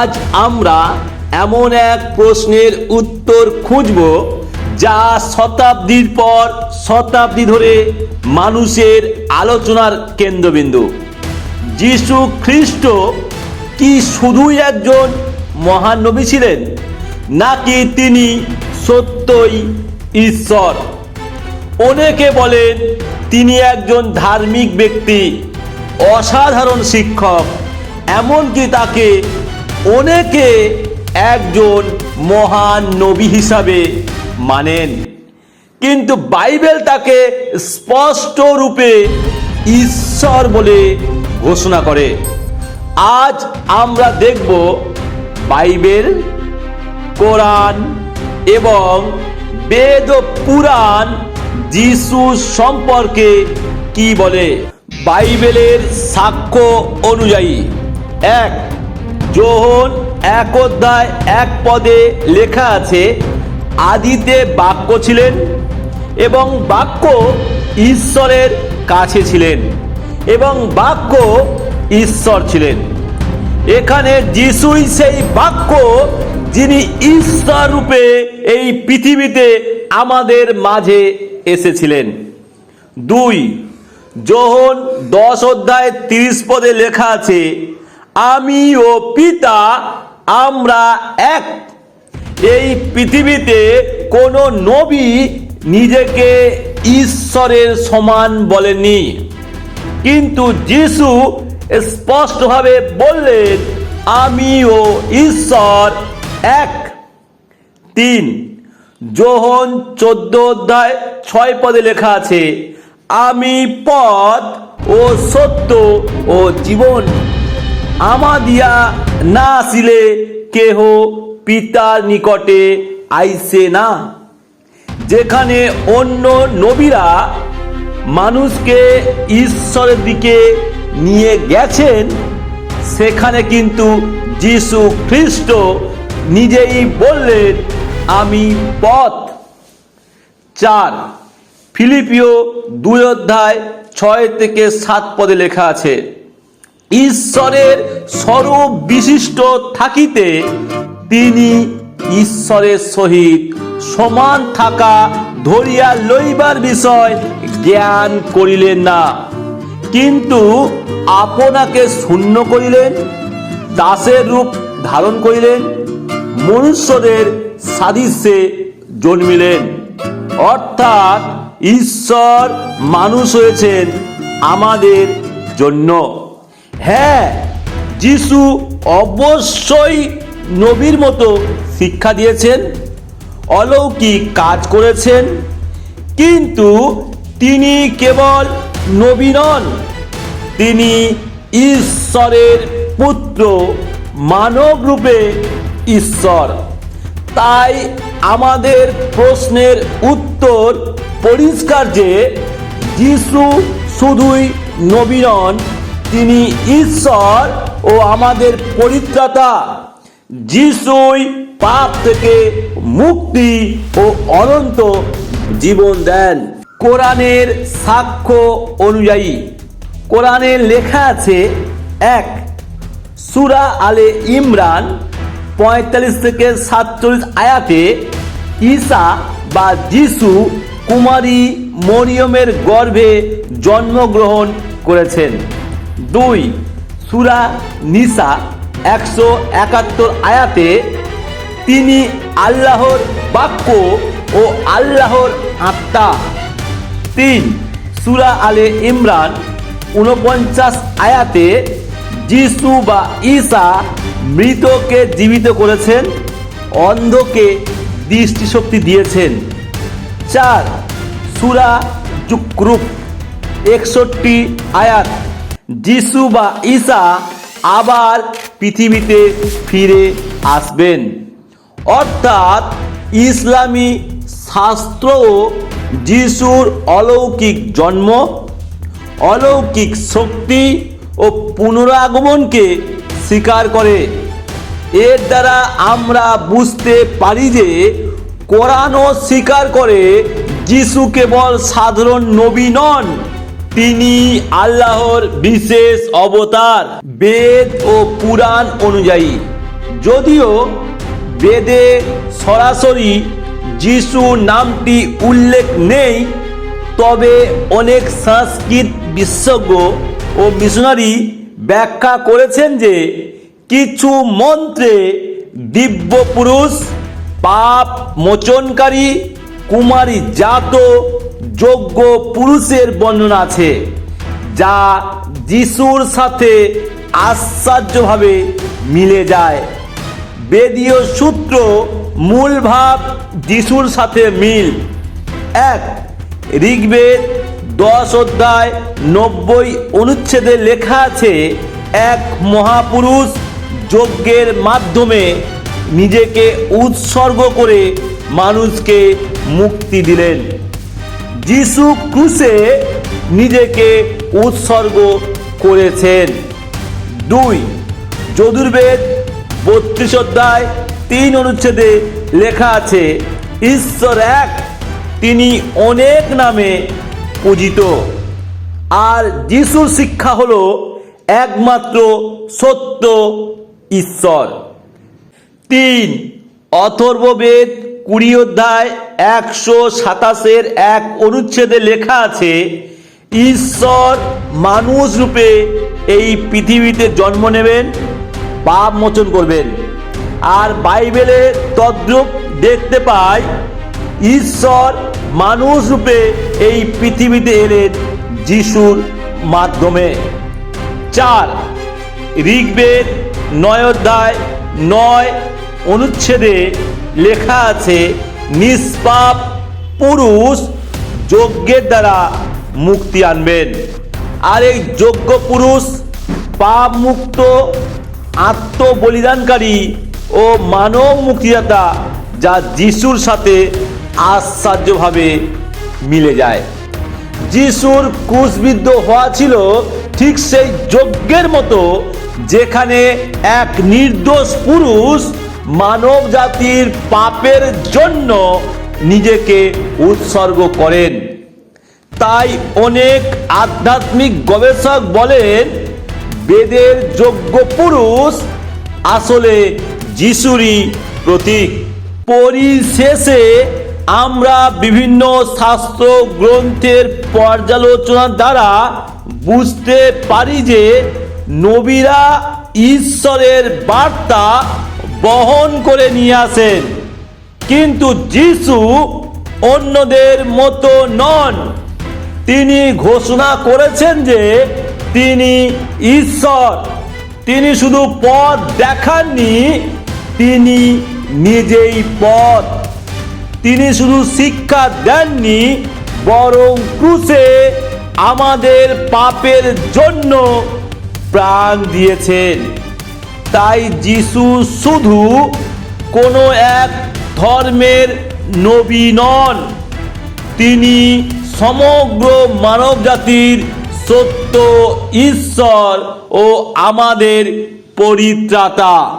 আজ আমরা এমন এক প্রশ্নের উত্তর খুঁজব যা শতাব্দীর পর শতাব্দী ধরে মানুষের আলোচনার কেন্দ্রবিন্দু। যিশু খ্রিস্ট কি শুধুই একজন মহান নবী ছিলেন, নাকি তিনি সত্যই ঈশ্বর? অনেকে বলেন তিনি একজন ধার্মিক ব্যক্তি, অসাধারণ শিক্ষক, এমনকি তাকে অনেকে একজন মহান নবী হিসাবে মানেন। কিন্তু বাইবেল তাকে স্পষ্ট রূপে ঈশ্বর বলে ঘোষণা করে। আজ আমরা দেখব বাইবেল, কোরআন এবং বেদ পুরাণ যিশু সম্পর্কে কি বলে? বাইবেলের সাক্ষ্য অনুযায়ী। এক যোহন এক অধ্যায়, এক পদে লেখা আছে, আদিতে বাক্য ছিলেন এবং বাক্য ঈশ্বরের কাছে ছিলেন এবং বাক্য ঈশ্বর ছিলেন। এখানে যিশুই সেই বাক্য যিনি ঈশ্বর রূপে এই পৃথিবীতে আমাদের মাঝে এসেছিলেন। দুই যোহন দশ অধ্যায় তিরিশ পদে লেখা আছে আমি ও পিতা, আমরা এক। এই পৃথিবীতে কোনো নবী নিজেকে ঈশ্বরের সমান বলেনি কিন্তু যিশু স্পষ্টভাবে বললেন আমি ও ঈশ্বর এক। তিন, যোহন চোদ্দ অধ্যায় ছয় পদে লেখা আছে, আমি পথ ও সত্য ও জীবন। আমাদিয়া না আসিলে কেহ পিতার নিকটে আইসে না। যেখানে অন্য নবীরা মানুষকে ঈশ্বরের দিকে নিয়ে গেছেন, সেখানে কিন্তু যিশু খ্রিস্ট নিজেই বললেন, আমি পথ। চার ফিলিপিও দুই অধ্যায় ছয় থেকে সাত পদে লেখা আছে ঈশ্বরের স্বরূপ বিশিষ্ট থাকিতে তিনি ঈশ্বরের সহিত সমান থাকা ধরিয়া লইবার বিষয় জ্ঞান করিলেন না। কিন্তু আপনাকে শূন্য করিলেন, দাসের রূপ ধারণ করিলেন, মনুষ্যদের সাদৃশ্যে জন্মিলেন। অর্থাৎ ঈশ্বর মানুষ হয়েছেন আমাদের জন্য। হ্যাঁ যিশু অবশ্যই নবীর মতো শিক্ষা দিয়েছেন, অলৌকিক কাজ করেছেন, কিন্তু তিনি কেবল নবী নন, তিনি ঈশ্বরের পুত্র মানব রূপে ঈশ্বর। তাই আমাদের প্রশ্নের উত্তর পরিষ্কার যে, যিশু শুধুই নবী নন তিনি ঈশ্বর ও আমাদের পরিত্রাতা, যিশুই পাপ থেকে মুক্তি ও অনন্ত জীবন দেন। কোরআনের সাক্ষ্য অনুযায়ী কোরআনে লেখা আছে এক, সুরা আলে ইমরান পঁয়তাল্লিশ থেকে সাতচল্লিশ আয়াতে, ঈসা বা যিশু কুমারী মরিয়মের গর্ভে জন্মগ্রহণ করেছেন। দুই, সুরা নিসা একশো একাত্তর আয়াতে তিনি আল্লাহর বাক্য ও আল্লাহর আত্মা। তিন, সুরা আলে ইমরান উনপঞ্চাশ আয়াতে যিশু বা ঈসা মৃতকে জীবিত করেছেন, অন্ধকে দৃষ্টিশক্তি দিয়েছেন। চার, সুরা জুকরুপ একষট্টি আয়াত যিশু বা ঈসা আবার পৃথিবীতে ফিরে আসবেন। অর্থাৎ ইসলামী শাস্ত্র যিশুর অলৌকিক জন্ম, অলৌকিক শক্তি ও পুনরাগমনকে স্বীকার করে। এর দ্বারা আমরা বুঝতে পারি যে কোরআনও স্বীকার করে যিশু কেবল সাধারণ নবী নন তিনি আল্লাহর বিশেষ অবতার বেদ ও পুরাণ অনুযায়ী। যদিও বেদে সরাসরি যিশু নামটি উল্লেখ নেই, তবে অনেক সংস্কৃত বিশেষজ্ঞ ও মিশনারি ব্যাখ্যা করেছেন যে কিছু মন্ত্রে দিব্য পুরুষ পাপ মোচনকারী, কুমারী জাত যোগ্য পুরুষের বর্ণনা আছে, যা যিশুর সাথে আশ্চর্যভাবে মিলে যায়। বেদীয় সূত্র মূল ভাব যিশুর সাথে মিল। এক, ঋগ্বেদ দশ অধ্যায় নব্বই অনুচ্ছেদে লেখা আছে, এক মহাপুরুষ যজ্ঞের মাধ্যমে নিজেকে উৎসর্গ করে মানুষকে মুক্তি দিলেন। যিশু ক্রুশে নিজেকে উৎসর্গ করেছেন। দুই, যদুর্বেদ বত্রিশ অধ্যায় তিন অনুচ্ছেদে লেখা আছে, ঈশ্বর এক, তিনি অনেক নামে পূজিত। আর যিশুর শিক্ষা হল একমাত্র সত্য ঈশ্বর। তিন, অথর্ববেদ কুড়ি অধ্যায় একশো সাতাশের এক অনুচ্ছেদে লেখা আছে, ঈশ্বর মানুষ রূপে এই পৃথিবীতে জন্ম নেবেন, পাপ মোচন করবেন। আর বাইবেলে তদ্রূপ দেখতে পাই, ঈশ্বর মানুষ রূপে এই পৃথিবীতে এলেন যিশুর মাধ্যমে। চার, ঋগ্বেদ নয় অধ্যায় নয় অনুচ্ছেদে লেখা আছে, নিষ্পাপ পুরুষ যজ্ঞের দ্বারা মুক্তি আনবেন। আর এই যজ্ঞ পুরুষ পাপ মুক্ত আত্মবলিদানকারী ও মানব মুক্তিদাতা যা যিশুর সাথে আশ্চর্যভাবে মিলে যায়। যিশুর ক্রুশবিদ্ধ হওয়া ছিল ঠিক সেই যজ্ঞের মতো, যেখানে এক নির্দোষ পুরুষ মানব জাতির পাপের জন্য নিজেকে উৎসর্গ করেন। তাই অনেক আধ্যাত্মিক গবেষক বলেন, বেদের যোগ্য পুরুষ আসলে যিশুরই প্রতীক। পরিশেষে আমরা বিভিন্ন শাস্ত্র গ্রন্থের পর্যালোচনার দ্বারা বুঝতে পারি যে নবীরা ঈশ্বরের বার্তা বহন করে নিয়ে আসেন। কিন্তু যিশু অন্যদের মতো নন। তিনি ঘোষণা করেছেন যে তিনি ঈশ্বর। তিনি শুধু পথ দেখাননি, তিনি নিজেই পথ। তিনি শুধু শিক্ষা দেননি, বরং ক্রুশে আমাদের পাপের জন্য প্রাণ দিয়েছেন। তাই যিশু শুধু কোনো এক ধর্মের নবী নন, তিনি সমগ্র মানব জাতির সত্য ঈশ্বর ও আমাদের পরিত্রাতা।